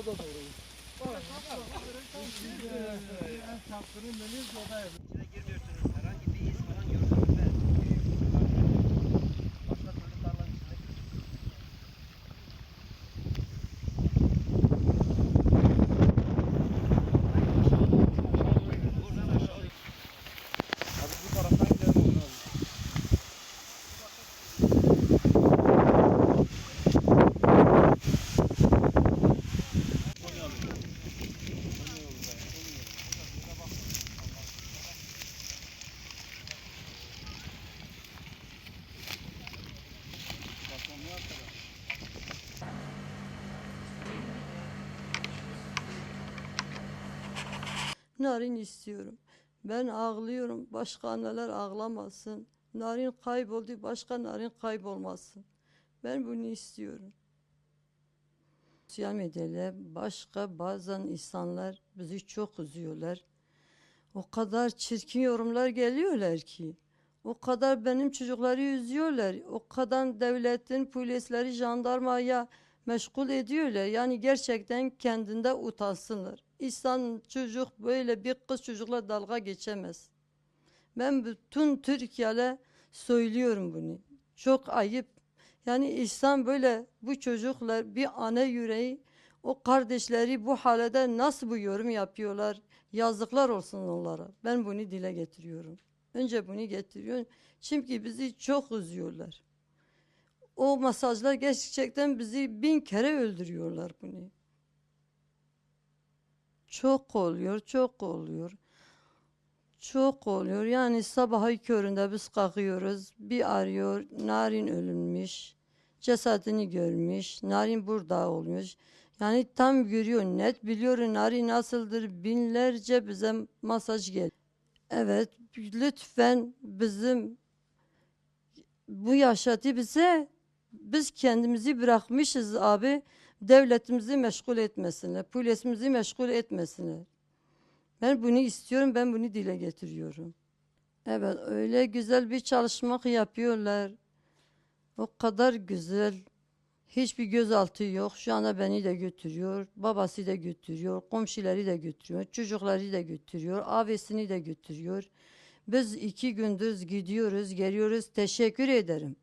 o da doğru. En çapkını Melis o da İçine Narin istiyorum. Ben ağlıyorum. Başka anneler ağlamasın. Narin kayboldu. Başka narin kaybolmasın. Ben bunu istiyorum. Sosyal medyada başka bazen insanlar bizi çok üzüyorlar. O kadar çirkin yorumlar geliyorlar ki. O kadar benim çocukları üzüyorlar. O kadar devletin polisleri jandarmaya meşgul ediyorlar. Yani gerçekten kendinde utansınlar. İnsan çocuk böyle bir kız çocukla dalga geçemez. Ben bütün Türkiye'ye söylüyorum bunu. Çok ayıp. Yani insan böyle bu çocuklar bir anne yüreği o kardeşleri bu halede nasıl bu yorum yapıyorlar? Yazıklar olsun onlara. Ben bunu dile getiriyorum. Önce bunu getiriyorum. Çünkü bizi çok üzüyorlar. O mesajlar gerçekten bizi bin kere öldürüyorlar bunu. Çok oluyor, çok oluyor. Çok oluyor. Yani sabahı köründe biz kalkıyoruz. Bir arıyor. Narin ölünmüş. Cesedini görmüş. Narin burada olmuş. Yani tam görüyor, net biliyor Narin nasıldır. Binlerce bize mesaj geliyor. Evet, lütfen bizim bu yaşatı bize biz kendimizi bırakmışız abi. Devletimizi meşgul etmesinler, polisimizi meşgul etmesinler. Ben bunu istiyorum, ben bunu dile getiriyorum. Evet, öyle güzel bir çalışma yapıyorlar. O kadar güzel. Hiçbir gözaltı yok. Şu anda beni de götürüyor. Babası da götürüyor. Komşuları da götürüyor. Çocukları da götürüyor. Abisini de götürüyor. Biz iki gündüz gidiyoruz, geliyoruz. Teşekkür ederim.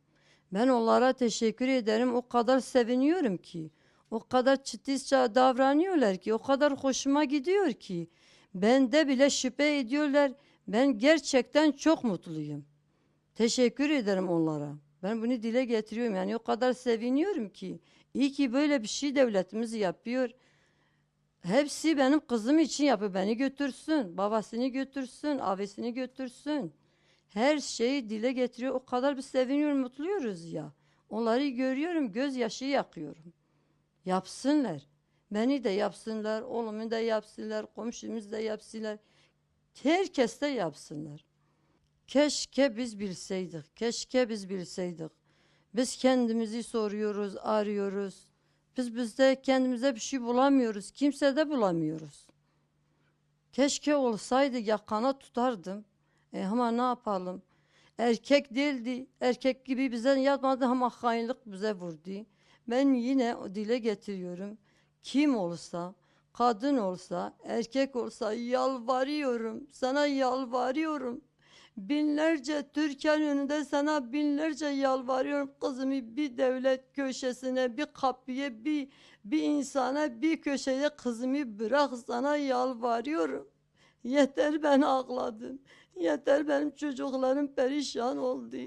Ben onlara teşekkür ederim. O kadar seviniyorum ki. O kadar titizce davranıyorlar ki. O kadar hoşuma gidiyor ki. Bende bile şüphe ediyorlar. Ben gerçekten çok mutluyum. Teşekkür ederim onlara. Ben bunu dile getiriyorum. Yani o kadar seviniyorum ki. İyi ki böyle bir şey devletimiz yapıyor. Hepsi benim kızım için yapıyor. Beni götürsün, babasını götürsün, abisini götürsün. Her şeyi dile getiriyor. O kadar bir seviniyorum, mutluyuz ya. Onları görüyorum, gözyaşı yakıyorum. Yapsınlar. Beni de yapsınlar, oğlumu da yapsınlar, komşumuz da yapsınlar. Herkes de yapsınlar. Keşke biz bilseydik, keşke biz bilseydik. Biz kendimizi soruyoruz, arıyoruz. Biz bizde kendimize bir şey bulamıyoruz, kimse de bulamıyoruz. Keşke olsaydı yakana tutardım. E ama ne yapalım? Erkek değildi, erkek gibi bize yapmadı ama hainlik bize vurdu. Ben yine dile getiriyorum. Kim olsa, kadın olsa, erkek olsa yalvarıyorum. Sana yalvarıyorum. Binlerce Türkiye'nin önünde sana binlerce yalvarıyorum kızımı bir devlet köşesine, bir kapıya, bir bir insana, bir köşeye kızımı bırak sana yalvarıyorum. Yeter ben ağladım. Yeter benim çocuklarım perişan oldu.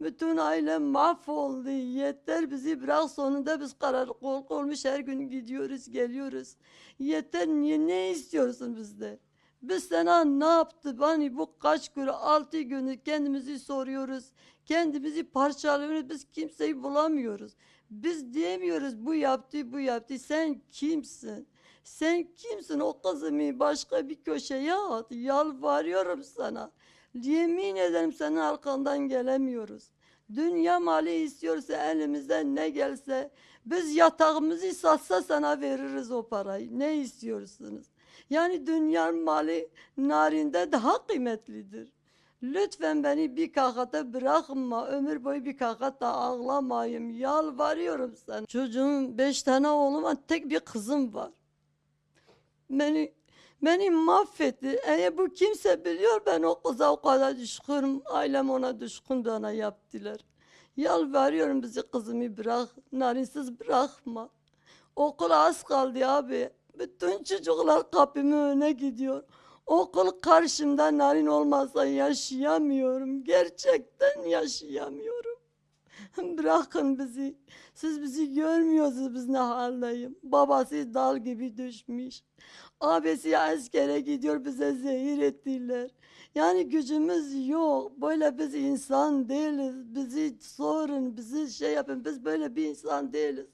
Bütün ailem mahvoldu. Yeter bizi bırak sonunda biz karar kol olmuş her gün gidiyoruz geliyoruz. Yeter niye ne istiyorsun bizden? Biz sana ne yaptı? Hani bu kaç gün, altı günü kendimizi soruyoruz. Kendimizi parçalıyoruz. Biz kimseyi bulamıyoruz. Biz diyemiyoruz bu yaptı, bu yaptı. Sen kimsin? Sen kimsin o kızımı başka bir köşeye at. Yalvarıyorum sana. Yemin ederim senin arkandan gelemiyoruz. Dünya mali istiyorsa elimizden ne gelse biz yatağımızı satsa sana veririz o parayı. Ne istiyorsunuz? Yani dünya mali narinde daha kıymetlidir. Lütfen beni bir kakata bırakma. Ömür boyu bir kakata ağlamayayım. Yalvarıyorum sana. Çocuğum beş tane oğlum var. Tek bir kızım var. Beni beni mahvetti. Eğer bu kimse biliyor ben o kıza o kadar düşkünüm. Ailem ona düşkün bana yaptılar. Yalvarıyorum bizi kızımı bırak. Narinsiz bırakma. Okul az kaldı abi. Bütün çocuklar kapımın önüne gidiyor. Okul karşımda narin olmasa yaşayamıyorum. Gerçekten yaşayamıyorum. Bırakın bizi. Siz bizi görmüyorsunuz biz ne haldeyim. Babası dal gibi düşmüş. Abisi askere gidiyor bize zehir ettiler. Yani gücümüz yok. Böyle biz insan değiliz. Bizi sorun, bizi şey yapın. Biz böyle bir insan değiliz.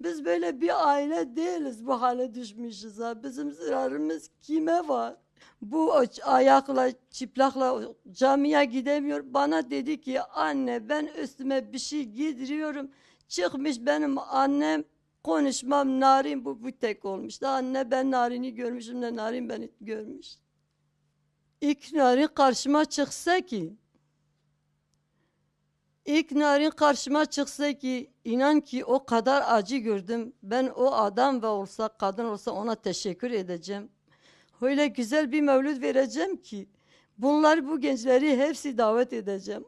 Biz böyle bir aile değiliz bu hale düşmüşüz ha. Bizim zararımız kime var? Bu ayakla, çıplakla camiye gidemiyor. Bana dedi ki anne ben üstüme bir şey giydiriyorum. Çıkmış benim annem konuşmam narin bu, bu tek olmuş. Da anne ben narini görmüşüm de narin beni görmüş. İlk narin karşıma çıksa ki İlk narin karşıma çıksa ki inan ki o kadar acı gördüm. Ben o adam ve olsa kadın olsa ona teşekkür edeceğim. Öyle güzel bir mevlüt vereceğim ki bunlar bu gençleri hepsi davet edeceğim.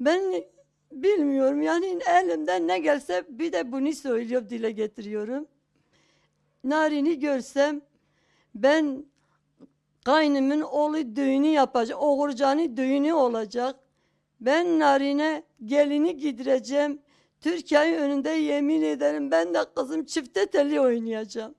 Ben bilmiyorum yani elimden ne gelse bir de bunu söylüyorum dile getiriyorum. Narin'i görsem ben kaynımın oğlu düğünü yapacak. Oğurcanı düğünü olacak. Ben Narin'e gelini gidireceğim. Türkiye'nin önünde yemin ederim ben de kızım çifte telli oynayacağım.